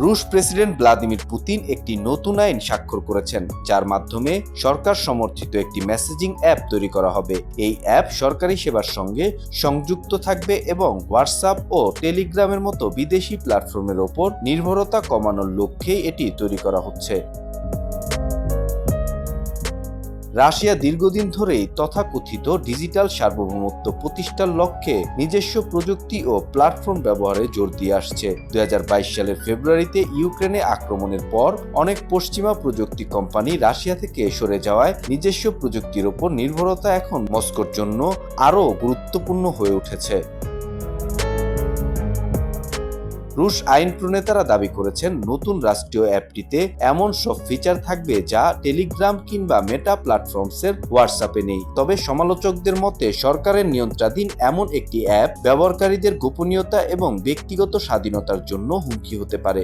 রুশ president Vladimir Putin একটি নতুন আইন স্বাক্ষর করেছেন, যার মাধ্যমে সরকার সমর্থিত একটি মেসেজিং অ্যাপ তৈরি করা হবে। এই অ্যাপ সরকারি সেবার সঙ্গে সংযুক্ত থাকবে এবং হোয়াটসঅ্যাপ ও টেলিগ্রামের মতো বিদেশি প্ল্যাটফর্মের ওপর নির্ভরতা কমানোর লক্ষ্যেই এটি তৈরি করা হচ্ছে। রাশিয়া দীর্ঘদিন ধরেই তথাকথিত ডিজিটাল সার্বভৌমত্ব প্রতিষ্ঠার লক্ষ্যে নিজস্ব প্রযুক্তি ও প্ল্যাটফর্ম ব্যবহারে জোর দিয়ে আসছে। দু হাজার বাইশ সালের ফেব্রুয়ারিতে ইউক্রেনে আক্রমণের পর অনেক পশ্চিমা প্রযুক্তি কোম্পানি রাশিয়া থেকে সরে যাওয়ায় নিজস্ব প্রযুক্তির ওপর নির্ভরতা এখন মস্কোর জন্য আরও গুরুত্বপূর্ণ হয়ে উঠেছে। রুশ আইন প্রণেতারা দাবি করেছেন নতুন রাষ্ট্রীয় অ্যাপটিতে এমন সব ফিচার থাকবে যা টেলিগ্রাম কিংবা মেটা প্ল্যাটফর্মসের হোয়াটসঅ্যাপে নেই। তবে সমালোচকদের মতে, সরকারের নিয়ন্ত্রণাধীন এমন একটি অ্যাপ ব্যবহারকারীদের গোপনীয়তা এবং ব্যক্তিগত স্বাধীনতার জন্য হুমকি হতে পারে।